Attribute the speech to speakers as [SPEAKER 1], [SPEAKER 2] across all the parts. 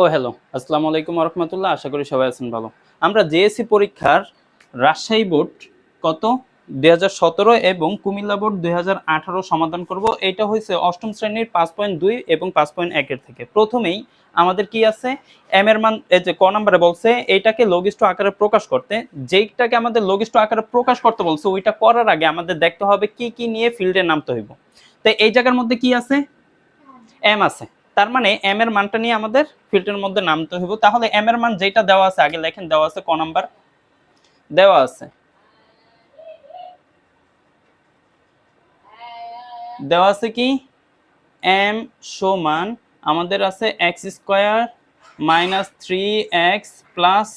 [SPEAKER 1] ও hello আসসালামু আলাইকুম রহমতুল্লাহ। আশা করি সবাই আছেন ভালো। আমরা জেএসসি পরীক্ষার রাজশাহী বোর্ড কত? দুই হাজার সতেরো এবং কুমিল্লা বোর্ড দুই হাজার আঠারো সমাধান করব। এটা হয়েছে অষ্টম শ্রেণির পাঁচ পয়েন্ট দুই এবং পাঁচ পয়েন্ট একের থেকে। প্রথমেই আমাদের কি আছে? এম এর মান, এই যে ক নাম্বারে বলছে, এইটাকে লঘিষ্ঠ আকারে প্রকাশ করতে। যেইটাকে আমাদের লঘিষ্ঠ আকারে প্রকাশ করতে বলছে, ওইটা করার আগে আমাদের দেখতে হবে কি কি নিয়ে ফিল্ডে নামতে হইব। তো এই জায়গার মধ্যে কি আছে? এম আছে। তার মানে এম এর মানটা নিয়ে আমাদের ফিল্ডের মধ্যে নামতে হইব। তাহলে এম এর মান যেটা দেওয়া আছে, আগে লেখেন, দেওয়া আছে ক নাম্বার? দেওয়া আছে। দেওয়া আছে কি? এম সমান আমাদের আছে x square minus three x plus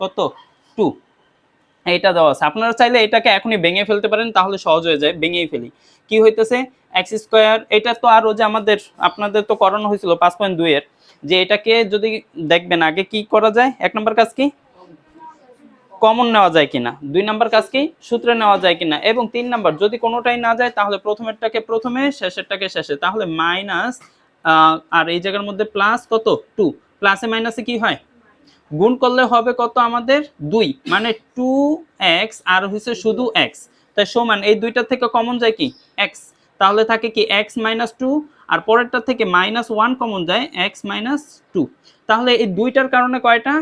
[SPEAKER 1] কত? টু এইটা দেওয়া আছে। আপনারা চাইলে এটাকে এখনই ভেঙে ফেলতে পারেন, তাহলে সহজ হয়ে যায়, ভেঙেই ফেলি। কি হইতেছে? এক্স স্কোয়ার এটা তো আরও যে আমাদের, আপনাদের তো করানো হয়েছিল পাঁচ পয়েন্ট দুইয়ের যে এটাকে যদি দেখবেন, আগে কি করা যায়? এক নম্বর কাজ কি? কমন নেওয়া যায় কিনা। দুই নাম্বার কাজ কি? সূত্রে নেওয়া যায় কিনা। এবং তিন নাম্বার, যদি কোনোটাই না যায়, তাহলে প্রথমেরটাকে প্রথমে, শেষেরটাকে শেষে। তাহলে মাইনাস আর এই জায়গার মধ্যে প্লাস কত? টু প্লাসে মাইনাসে কি হয়? গুণ করলে হবে কত আমাদের? দুই। মানে টু এক্স আর হচ্ছে শুধু এক্স তাই সমান, এই দুইটা থেকে কমন যায় কি? এক্স তাহলে থাকে কি এক্স মাইনাস টু আর পরেরটা থেকে মাইনাস ওয়ান কমন যায় এক্স মাইনাস টু তাহলে এই দুইটার কারণে কয়টা?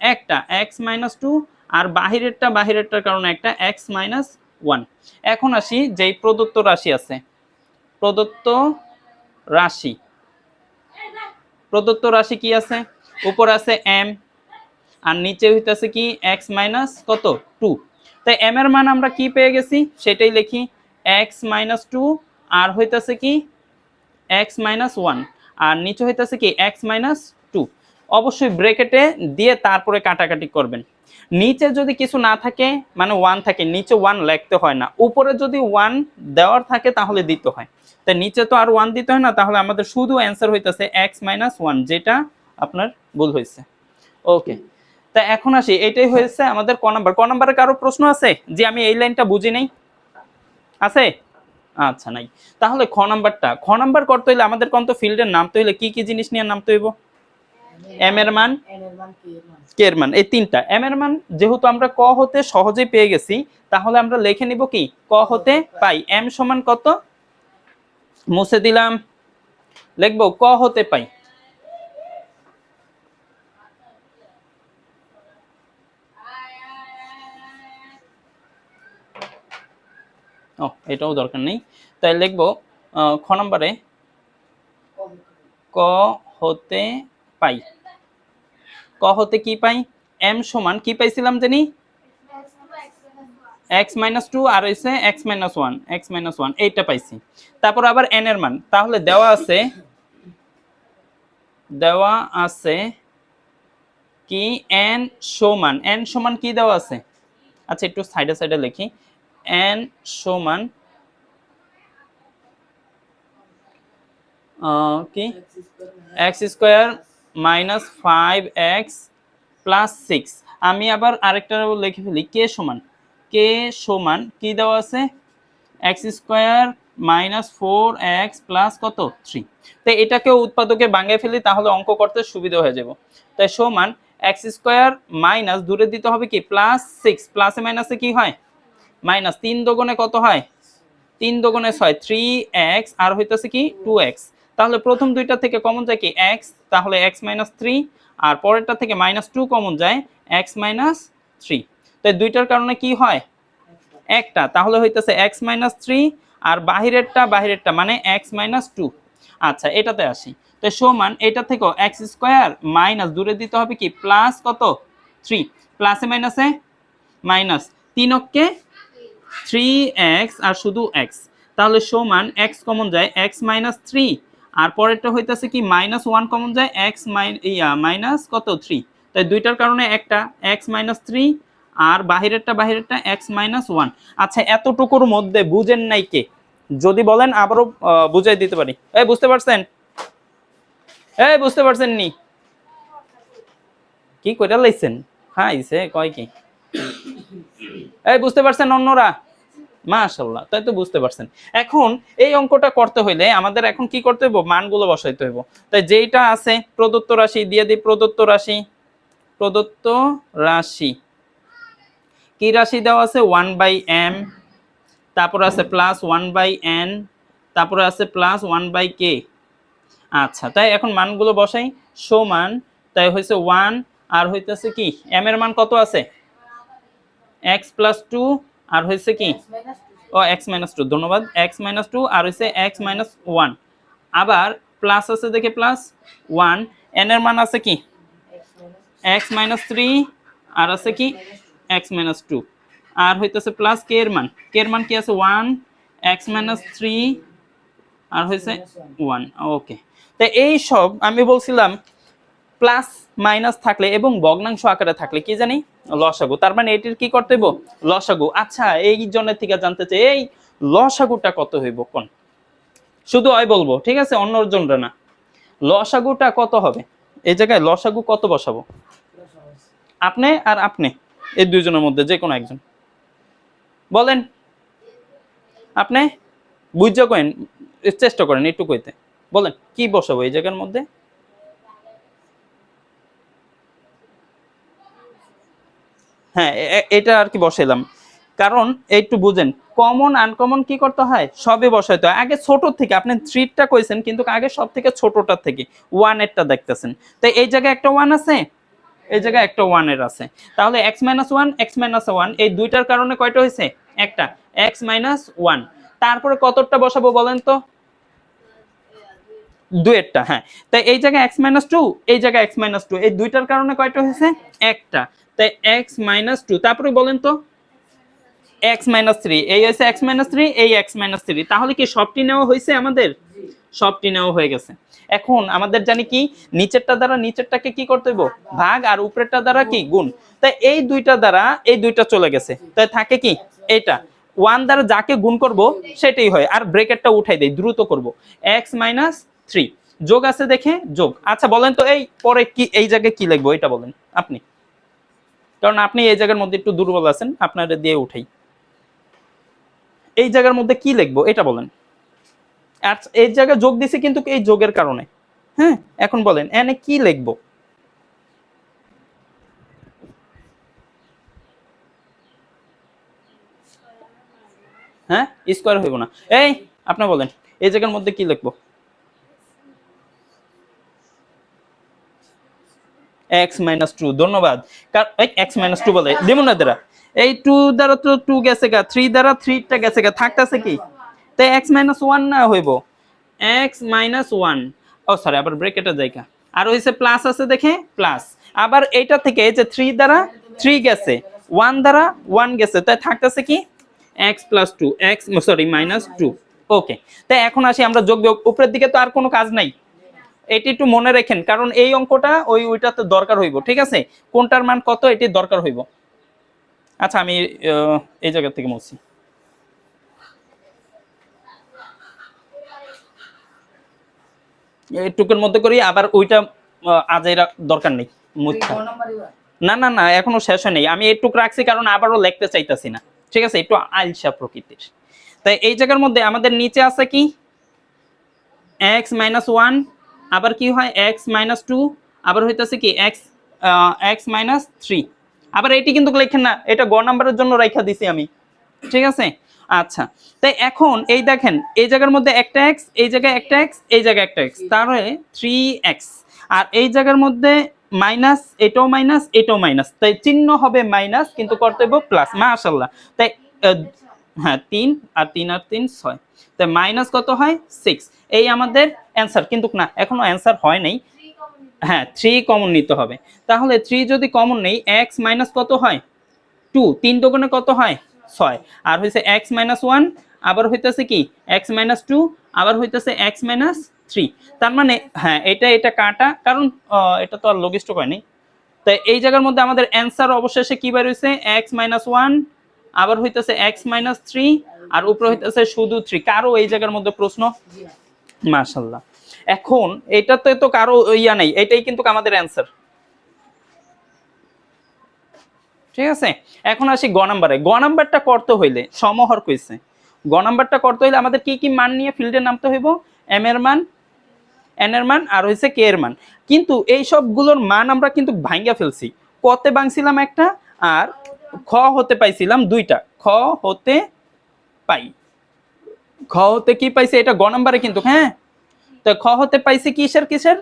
[SPEAKER 1] একটা। এক্স মাইনাস টু আর বাহিরেরটা, বাহিরেরটার কারণে একটা এক্স মাইনাস ওয়ান এখন আসি যেই প্রদত্ত রাশি আছে। প্রদত্ত রাশি। প্রদত্ত রাশি কি আছে? উপর আছে এম আর নিচে হইতেছে কি এক্স মাইনাস কত? টু তাই এম এর মান আমরা কি পেয়ে গেছি? সেটাই লিখি এক্স মাইনাস টু আর হইতেছে কি এক্স মাইনাস ওয়ান আর নিচে হইতেছে কি এক্স মাইনাস টু অবশ্যই ব্রেকেটে দিয়ে তারপরে কাটাকাটি করবেন। নিচে যদি কিছু না থাকে মানে ওয়ান থাকে, নিচে ওয়ান লিখতে হয় না। উপরে যদি ওয়ান দেওয়ার থাকে, তাহলে দিতে হয়। তাই নিচে তো আর ওয়ান দিতে হয় না, তাহলে আমাদের শুধু অ্যান্সার হইতেছে এক্স মাইনাস ওয়ান যেটা আপনার ভুল হয়েছে। ওকে তা এখন আসি এটাই হয়েছে আমাদের ক নাম্বার। ক নাম্বারে কারও প্রশ্ন আছে? যে আমি এই লাইনটা বুঝি নাই। আছে? আচ্ছা নাই। তাহলে খ নাম্বারটা। খ নাম্বার করতে হইলে আমাদের কোন তো ফিল্ডের নামতে হইলে কি কি জিনিস নিয়ে নামতে হইব? এম এর মান? কে এর মান। এই তিনটা। এম এর মান যেহেতু আমরা ক হতে সহজেই পেয়ে গেছি, তাহলে আমরা লিখে নিব কি? ক হতে পাই। এম সমান কত? মুছে দিলাম। লিখব ক হতে পাই। ও, এটাও দরকার নেই। তাই লিখব খ নম্বরে, ক হতে পাই। ক হতে কি পাই? এম সমান কি পাইছিলাম জানি? এক্স মাইনাস টু আর হইছে x minus one, x minus one, এইটা পাইছি। তারপর আবার এন এর মান, তাহলে দেওয়া আছে দেওয়া আছে কি এন সমান এন সমান কি দেওয়া আছে? আচ্ছা একটু সাইডে সাইডে লিখি। এন সমান কি? X square minus five x plus six আমি আবার আরেকটা লিখে ফেলি কে সমান। কে সমান কি দেওয়া আছে? X square minus four x plus কত? থ্রি তো এটাকেও উৎপাদকে ভাঙে ফেলি, তাহলে অঙ্ক করতে সুবিধা হয়ে যাব। তাই সমান এক্স স্কোয়ার মাইনাস দূরে দিতে হবে কি? প্লাস সিক্স প্লাসে মাইনাসে কি হয়? মাইনাস তিন দোগুণে কত হয়? তিন দোগুণে ছয় থ্রি এক্স আর হইতেছে কি টু এক্স তাহলে প্রথম দুইটা থেকে কমন যায় কি এক্স তাহলে এক্স মাইনাস থ্রি আর পরেরটা থেকে মাইনাস টু কমন যায় এক্স মাইনাস থ্রি তো এই দুইটার কারণে কি হয়? একটা। তাহলে হইতেছে এক্স মাইনাস থ্রি আর বাহিরেরটা বাহিরেরটা মানে এক্স মাইনাস টু আচ্ছা এটাতে আসি। তো সমান এটা থেকেও এক্স স্কোয়ার মাইনাস দূরে দিতে হবে কি? প্লাস কত? থ্রি প্লাসে মাইনাসে মাইনাস তিনককে থ্রি এক্স আর শুধু এক্স তাহলে সমান এক্স কমন যায় এক্স মাইনাস থ্রি আর পরেরটা হইতেছে কি মাইনাস ওয়ান কমন যায় এক্স ইয়া মাইনাস কত? থ্রি তাই দুইটার কারণে একটা এক্স মাইনাস থ্রি আর বাহিরেরটা বাহিরেরটা এক্স মাইনাস ওয়ান আচ্ছা এতটুকুর মধ্যে বুঝেন নাই কে? যদি বলেন আবারও বুঝাই দিতে পারি। এই, বুঝতে পারছেন? এই, বুঝতে পারছেন নি? কি কইরা লাইছেন? হ্যাঁ কয় কি? এই বুঝতে পারছেন অন্যরা? মাশাল্লাহ তাই তো বুঝতে পারছেন। এখন এই অঙ্কটা করতে হইলে আমাদের এখন কি করতে হইব? মানগুলো বসাইতে হইব। তাই যেইটা আছে, প্রদত্ত রাশি, দিয়ে দিই প্রদত্ত রাশি। প্রদত্ত রাশি। কি রাশি দেওয়া আছে? One by M. তারপর আছে প্লাস ওয়ান বাই এন। তারপরে আছে প্লাস ওয়ান বাই কে। আচ্ছা তাই এখন মানগুলো বসাই। সমান, তাই হয়েছে ওয়ান। আর হইতেছে কি? এম এর মান কত আছে? এক্স প্লাস টু আর হয়েছে কি? ও এক্স মাইনাস টু ধন্যবাদ। এক্স মাইনাস টু আর হয়েছে এক্স মাইনাস ওয়ান আবার প্লাস আছে দেখে প্লাস ওয়ান এন এর মান আছে কি? এক্স মাইনাস থ্রি আর আছে কি? এক্স মাইনাস টু আর হইতেছে প্লাস কে এর মান। কে এর মান কি আছে? ওয়ান এক্স মাইনাস থ্রি আর হয়েছে ওয়ান ওকে তো এই সব আমি বলছিলাম প্লাস মাইনাস থাকলে এবং ভগ্নাংশ আকারে থাকলে কি জানি? লসাগু। তার মানে এটির কি করতে হইব? লসাগু। আচ্ছা এই জনের থেকে জানতে চাই, এই লসাগুটা কত হইব কোন? শুধু হয় বলব, ঠিক আছে? অন্য জনরা না। লসাগুটা কত হবে? এই জায়গায় লসাগু কত বসাবো? আপনি আর আপনি, এই দুইজনের মধ্যে যে কোনো একজন। বলেন। আপনি বুঝতে করেন, চেষ্টা করেন একটু কইতে বলেন, কি বসাবো এই জায়গার মধ্যে? হ্যাঁ এটা আর কি বসাইলাম। কারণ একটু বুঝেন কমন আনকমন কি করতে হয়? সবে বসাইতে হয়। আগে ছোট থেকে, আপনি থ্রিটা কইছেন, কিন্তু আগে সব থেকে ছোটটার থেকে ওয়ান এরটা দেখতেছেন। তো এই জায়গায় একটা ওয়ান আছে, এই জায়গায় একটা ওয়ানের আছে। তাহলে x minus one x minus one এই দুইটার কারণে কয়টা হয়েছে? একটা। এক্স মাইনাস ওয়ান তারপরে কতটা বসাবো বলেন তো? দুয়েরটা হ্যাঁ। তাই এই জায়গায় এক্স মাইনাস টু এই জায়গায় এক্স মাইনাস টু এই দুইটার কারণে কয়টা হয়েছে? একটা। তাই এক্স মাইনাস টু তারপরে বলেন তো এক্স মাইনাস থ্রি এই হয়েছে এক্স মাইনাস থ্রি এই এক্স মাইনাস থ্রি তাহলে কি সবটি নেওয়া হয়েছে আমাদের? সবটি নেওয়া হয়ে গেছে। এখন আমাদের জানি কি, নিচেরটা দ্বারা নিচেরটাকে কি করতে ভাগ আর উপরেরটা দ্বারা কি? গুণ। তাই এই দুইটা দ্বারা এই দুইটা চলে গেছে। তাই থাকে কি? এটা। ওয়ান দ্বারা যাকে গুণ করব, সেটাই হয়। আর ব্রেকেটটা উঠাই দেই, দ্রুত করব। এক্স মাইনাস থ্রি যোগ আছে দেখে, যোগ। আচ্ছা বলেন তো, এই পরে কি, এই জায়গায় কি লিখব? এটা বলেন, আপনি। কারণ আপনি এই জায়গার মধ্যে একটু দুর্বল আছেন, আপনারা দিয়ে উঠাই। এই জায়গার মধ্যে কি লিখব? এটা বলেন। আর এই জায়গায় যোগ দিছে কিন্তু এই যোগের কারণে। হ্যাঁ এখন বলেন, এনে কি লিখব? হ্যাঁ স্কোয়ার হইব না। এই, আপনি বলেন, এই জায়গার মধ্যে কি লিখব? এক্স মাইনাস টু ধন্যবাদ। এক্স মাইনাস টু বলে, দেবো না দ্বারা এই টু দ্বারা তো টু গেছে গা থ্রি দ্বারা থ্রিটা গেছে গা, থাকতেছে কি? তাই এক্স মাইনাস ওয়ান না হইব। এক্স মাইনাস ওয়ান ও সরি আবার ব্রেকেটের জায়গা আর হয়েছে প্লাস আছে দেখে প্লাস আবার এইটা থেকে এই যে থ্রি দ্বারা থ্রি গেছে ওয়ান দ্বারা ওয়ান গেছে তাই থাকতেছে কি? X plus two x sorry minus two okay তাই এখন আসি, আমরা যোগ উপরের দিকে তো আর কোনো কাজ নাই। এটি একটু মনে রাখেন কারণ এই অঙ্কটা ওই ওইটাতে দরকার হইব ঠিক আছে? কোনটার মান কত এটি দরকার হইব। আচ্ছা আমি এই জায়গা থেকে বলছি এইটুকুর মধ্যে করি আবার ওইটা আজ এরা দরকার নেই মুছা না না না এখনও শেষ হয় নেই আমি একটু রাখছি কারণ আবারও লিখতে চাইতাছি না। ঠিক আছে একটু আলসা প্রকৃতির। তাই এই জায়গার মধ্যে আমাদের নিচে আছে কি? এক্স মাইনাস ওয়ান আবার কি হয়? এক্স মাইনাস টু আবার হইতেছে কি? এক্স এক্স মাইনাস থ্রি আবার এটি কিন্তু লেখেন না, এটা গ নাম্বারের জন্য রেখা দিছি আমি। ঠিক আছে? আচ্ছা তাই এখন এই দেখেন, এই জায়গার মধ্যে একটা এক্স এই জায়গায় একটা এক্স এই জায়গায় একটা এক্স তাহলে থ্রি এক্স আর এই জায়গার মধ্যে মাইনাস এটাও মাইনাস এটাও মাইনাস তাই চিহ্ন হবে মাইনাস কিন্তু কর্তব্য প্লাস মাশাল্লাহ তাই হ্যাঁ তিন আর তিন আর তিন ছয়। তাই মাইনাস কত হয়? সিক্স এই আমাদের অ্যান্সার কিন্তু না, এখনও অ্যান্সার হয় নাই। হ্যাঁ থ্রি কমন নিতে হবে। তাহলে থ্রি যদি কমন নেই এক্স মাইনাস কত হয়? টু তিন দোকানে কত হয়? ছয়। আর হয়েছে এক্স মাইনাস ওয়ান আবার হইতেছে কি? এক্স মাইনাস টু আবার হইতেছে এক্স মাইনাস থ্রি তার মানে হ্যাঁ এটা এটা কাটা, কারণ এটা তো আর লঘিষ্ঠ হয়নি তাই এই জায়গার মধ্যে আমাদের অ্যান্সার অবশেষে কি বের হয়েছে এক্স মাইনাস ওয়ান আবার হইতেছে এক্স মাইনাস থ্রি আর উপরে হইতেছে শুধু থ্রি কারও এই জায়গার মধ্যে প্রশ্ন? মাশাল্লাহ এখন এটাতে তো কারও ইয়া নেই, এটাই কিন্তু আমাদের অ্যান্সার ঠিক আছে? এখন আসি গ নাম্বারে। গ নাম্বারটা করতে হইলে, সমহর কইছে। গ নাম্বারটা করতে হইলে আমাদের কি কি মান নিয়ে ফিল্ডে নামতে হইব? এম এর মান এন এর মান, আর হইছে কে এর মান। কিন্তু এই সবগুলোর মান আমরা কিন্তু ভাঙ্গা ফেলছি। কতে ভাঙছিলাম একটা, আর খ হতে পাইছিলাম দুইটা। খ হতে পাই। খ হতে কি পাইছে? এটা গ নম্বরে কিন্তু হ্যাঁ? তো খ হতে পাইছে কিসের কিসের?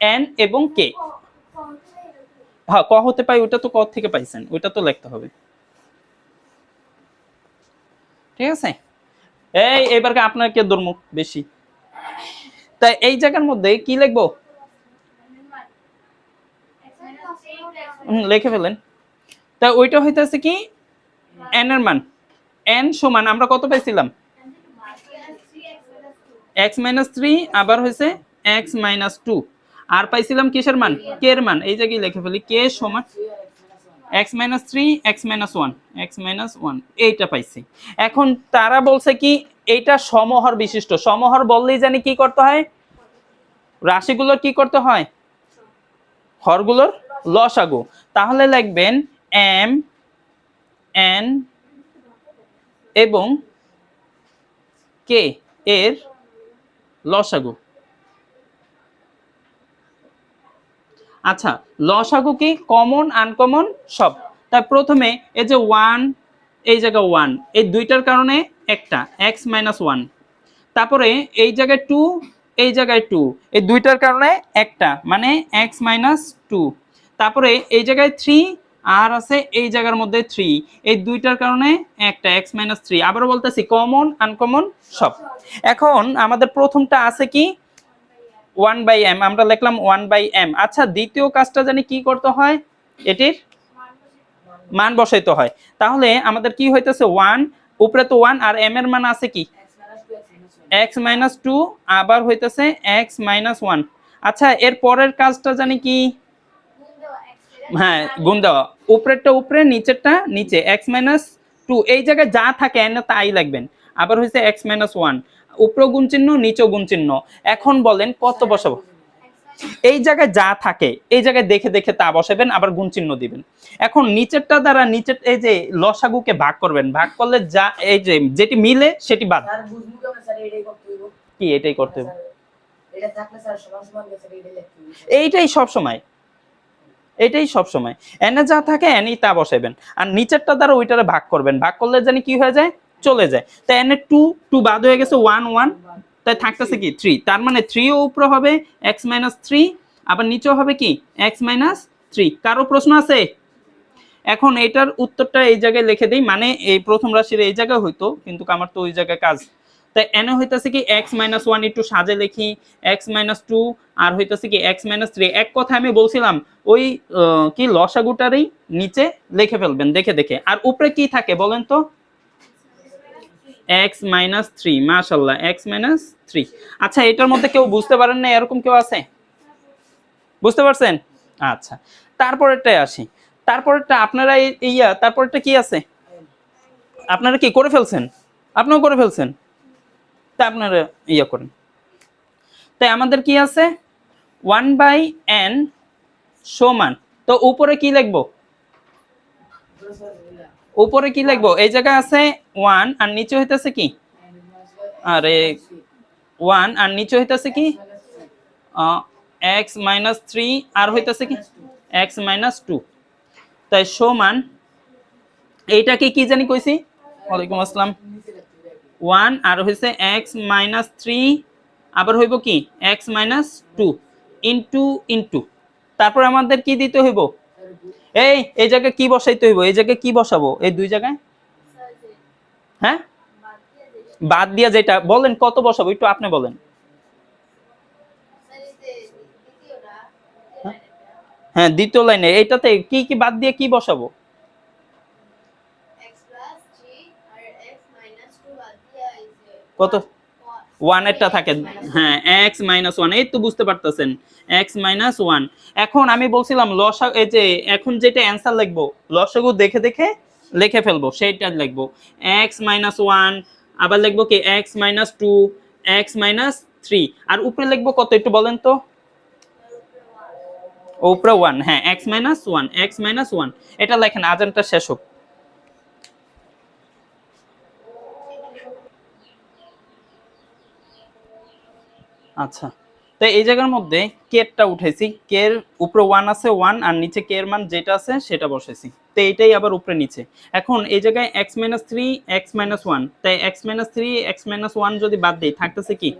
[SPEAKER 1] এন এবং কে। হ্যাঁ ক হতে পাই ওটা তো ক থেকে পাইছেন, ওইটা তো লিখতে হবে। ঠিক আছে? এই, এবারকে আপনাকে দুর্মুখ বেশি। তাই এই জায়গার মধ্যে কি লিখব? লিখে ফেলেন। তা ওইটা হইতেছে কি? এন এর মান। এন সমান, আমরা কত পাইছিলাম? এক্স মাইনাস থ্রি আবার হয়েছে এক্স মাইনাস টু আর পাইছিলাম কিসের মান? কে এর মান। এই জায়গায় লিখে ফেলি কে সমান x minus three x minus one x minus one এইটা পাইছি। এখন তারা বলছে কি, এইটা সমহর বিশিষ্ট। সমহর বললেই জানি কি করতে হয়? রাশিগুলোর কি করতে হয়? হরগুলোর লসাগু। তাহলে লিখবেন এম এন এবং কে এর লসাগু। আচ্ছা লসাগু কি কমন আনকমন সব। তাই প্রথমে এই যে ওয়ান এই জায়গায় ওয়ান এই দুইটার কারণে একটা এক্স মাইনাস ওয়ান তারপরে এই জায়গায় টু এই জায়গায় টু এই দুইটার কারণে একটা মানে এক্স মাইনাস টু তারপরে এই জায়গায় থ্রি আর আছে এই জায়গার মধ্যে থ্রি এই দুইটার কারণে একটা এক্স মাইনাস থ্রি আবারও বলতেছি কমন আনকমন সব। এখন আমাদের প্রথমটা আছে কি? ওয়ান বাই এম আমরা লিখলাম ওয়ান বাই এম আচ্ছা দ্বিতীয় কাজটা জানি কি করতে হয়? এটির মান বসাইতে হয়। তাহলে আমাদের কি হইতেছে? ওয়ান উপরে তো ওয়ান আর এম এর মান আছে কি? এক্স মাইনাস টু আবার হইতেছে এক্স মাইনাস ওয়ান আচ্ছা এর পরের কাজটা জানি কি? হ্যাঁ গুণ দেওয়া উপরেরটা উপরে নিচেরটা নিচে। এক্স মাইনাস টু এই জায়গায় যা থাকে এন তাই লাগবেন আবার হয়েছে এক্স মাইনাস ওয়ান উপরে গুণ চিহ্ন নিচে গুণ চিহ্ন। এখন বলেন কত বসাবো? এই জায়গায় যা থাকে এই জায়গায় দেখে দেখে তা বসাবেন আবার গুণ চিহ্ন দিবেন। এখন নিচেরটা দ্বারা নিচের এই যে লসাগুকে ভাগ করবেন ভাগ করলে যা এই যে যেটি মিলে সেটি বাদ। কি এটাই করতে হবে এইটাই সব সময়। এটাই সব সময়। এনে যা থাকে এনেই তা বসাইবেন। আর নিচেরটা দ্বারা ওইটারে ভাগ করবেন। ভাগ করলে জানি কি হয়ে যায়? চলে যায়। তাই এনে টু টু বাদ হয়ে গেছে ওয়ান ওয়ান তাই থাকতেছে কি? থ্রি তার মানে থ্রিও উপরে হবে এক্স মাইনাস থ্রি আবার নিচেও হবে কি? এক্স মাইনাস থ্রি কারও প্রশ্ন আছে? এখন এটার উত্তরটা এই জায়গায় লিখে দিই। মানে এই প্রথম রাশির এই জায়গায় হইতো, কিন্তু আমার তো ওই জায়গায় কাজ তাই এনে হইতাছে কি এক্স মাইনাস ওয়ান একটু সাজে লিখি এক্স মাইনাস টু আর হইতাছে কি এক্স মাইনাস থ্রি এক কথা আমি বলছিলাম, ওই কি লসাগুটারই নিচে লিখে ফেলবেন, দেখে দেখে। আর উপরে কি থাকে বলেন তো? এক্স মাইনাস থ্রি মাশাল্লাহ এক্স মাইনাস থ্রি আচ্ছা এটার মধ্যে কেউ বুঝতে পারেন না, এরকম কেউ আছে? বুঝতে পারছেন? আচ্ছা তারপরেরটাই আসি। তারপরেরটা আপনারা ইয়া, তারপরেরটা কি আছে? আপনারা কি করে ফেলছেন? আপনিও করে ফেলছেন? তা আপনারা ইয়া করেন। তাই আমাদের কি আছে? ওয়ান বাই এন সমান। তো উপরে কি লিখব? উপরে কি লিখব? এই জায়গায় আছে ওয়ান আর নিচে হইতেছে কি? আরে, ওয়ান আর নিচে হইতেছে কি? এক্স মাইনাস থ্রি আর হইতেছে কি? X minus two. তাই সমান, এইটাকে কি জানি কইছি? ওয়ালাইকুম আসসালাম। ওয়ান আর হয়েছে এক্স মাইনাস থ্রি, আবার হইব কি? X minus two into into. তারপর আমাদের কি দিতে হইব? এই এই জায়গায় কি বসাইতে হইব? এই জায়গায় কি বসাবো? এই দুই জায়গায়? হ্যাঁ? বাদ দিয়া যেটা, বলেন কত বসাবো? একটু আপনি বলেন। হ্যাঁ দ্বিতীয় লাইনে। এইটাতে কি কি বাদ দিয়ে কি বসাবো? কত? ওয়ানেরটা থাকে। হ্যাঁ এক্স মাইনাস ওয়ান এই তো বুঝতে পারতেছেন। এক্স মাইনাস ওয়ান এখন আমি বলছিলাম লসা এই যে, এখন যেটা অ্যান্সার লিখব, লসাগু দেখে দেখে লিখে ফেলব, সেইটা লিখব। এক্স মাইনাস ওয়ান আবার লিখব কি? X minus two x minus three আর উপরে লিখব কত একটু বলেন তো? উপরে ওয়ান হ্যাঁ x minus one x minus one এটা লেখেন, আজানটা শেষ হোক। আচ্ছা তো এই জায়গার মধ্যে কেরটা উঠেছি কের উপরে ওয়ান আছে ওয়ান আর নিচে কে এর মান যেটা আছে সেটা বসেছি তো এইটাই আবার উপরে নিচে এখন এই জায়গায় x minus three x minus one তাই x minus three x minus one যদি বাদ দিই থাকতেছে কি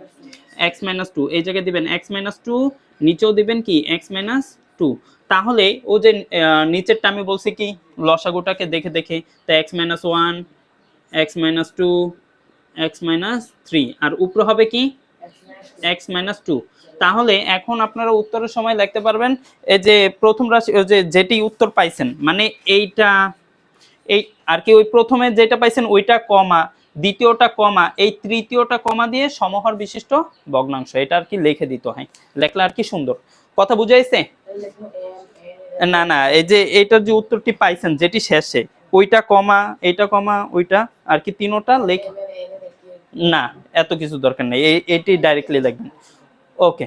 [SPEAKER 1] এক্স মাইনাস টু এই জায়গায় দিবেন এক্স মাইনাস টু নিচেও দিবেন কি এক্স মাইনাস টু তাহলে ও যে নিচেরটা আমি বলছি কি লসাগুটাকে দেখে দেখে তা x minus one x minus two x minus three আর উপরে হবে কি এক্স মাইনাস টু তাহলে এখন আপনারা উত্তরের সময় লিখতে পারবেন, এই যে প্রথম রাশি যে যেটি উত্তর পাইছেন মানে এইটা, এই আর কি ওই প্রথমে যেটা পাইছেন ওইটা কমা, দ্বিতীয়টা কমা, এই তৃতীয়টা কমা দিয়ে সমহর বিশিষ্ট ভগ্নাংশ, এটা আর কি লিখে দিতে হয়, লেখলে আর কি সুন্দর। কথা বুঝাইছে না না, এই যে এইটার যে উত্তরটি পাইছেন, যেটি শেষে, ওইটা কমা, এইটা কমা, ওইটা, আর কি তিনোটা লেখ না, এত কিছু দরকার নেই। এটি ডাইরেক্টলি দেখবেন। ওকে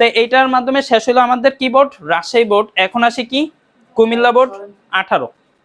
[SPEAKER 1] তো এইটার মাধ্যমে শেষ হলো আমাদের কিবোর্ড রাজশাহী বোর্ড এখন আসে কি? কুমিল্লা বোর্ড আঠারো।